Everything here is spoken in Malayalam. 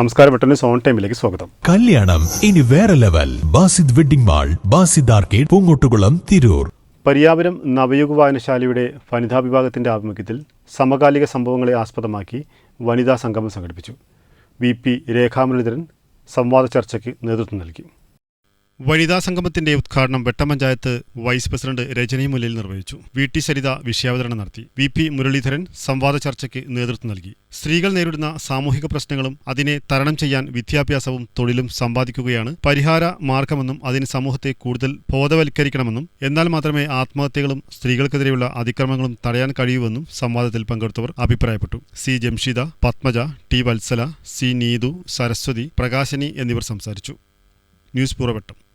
നമസ്കാരം പെട്ടെന്ന് സോൺ ടൈമിലേക്ക് സ്വാഗതം. കല്യാണം ഇനി വേറെ level. Basid wedding mall Basid arcade Poongottukulam Tirur. Pariyapuram Navayuga വായനശാലയുടെ വനിതാ വിഭാഗത്തിന്റെ ആഭിമുഖ്യത്തിൽ സമകാലിക സംഭവങ്ങളെ ആസ്പദമാക്കി വനിതാ സംഗമം സംഘടിപ്പിച്ചു. വി പി രേഖാമുരളീധരൻ സംവാദ ചർച്ചയ്ക്ക് നേതൃത്വം നൽകി. വനിതാ സംഗമത്തിന്റെ ഉദ്ഘാടനം വെട്ടമഞ്ചായത്ത് വൈസ് പ്രസിഡന്റ് രജനി മുല്ലിൽ നിർവഹിച്ചു. വി ടി സരിത വിഷയാവതരണം നടത്തി. വി പി മുരളീധരൻ സംവാദ ചർച്ചയ്ക്ക് നേതൃത്വം നൽകി. സ്ത്രീകൾ നേരിടുന്ന സാമൂഹിക പ്രശ്നങ്ങളും അതിനെ തരണം ചെയ്യാൻ വിദ്യാഭ്യാസവും തൊഴിലും സമ്പാദിക്കുകയാണ് പരിഹാര മാർഗമെന്നും അതിന് സമൂഹത്തെ കൂടുതൽ ബോധവൽക്കരിക്കണമെന്നും എന്നാൽ മാത്രമേ ആത്മഹത്യകളും സ്ത്രീകൾക്കെതിരെയുള്ള അതിക്രമങ്ങളും തടയാൻ കഴിയൂവെന്നും സംവാദത്തിൽ പങ്കെടുത്തവർ അഭിപ്രായപ്പെട്ടു. C Jamshida Padmaja T Vatsala C Neethu Saraswathi Prakashini എന്നിവർ സംസാരിച്ചു. ന്യൂസ് പൂർവവട്ടം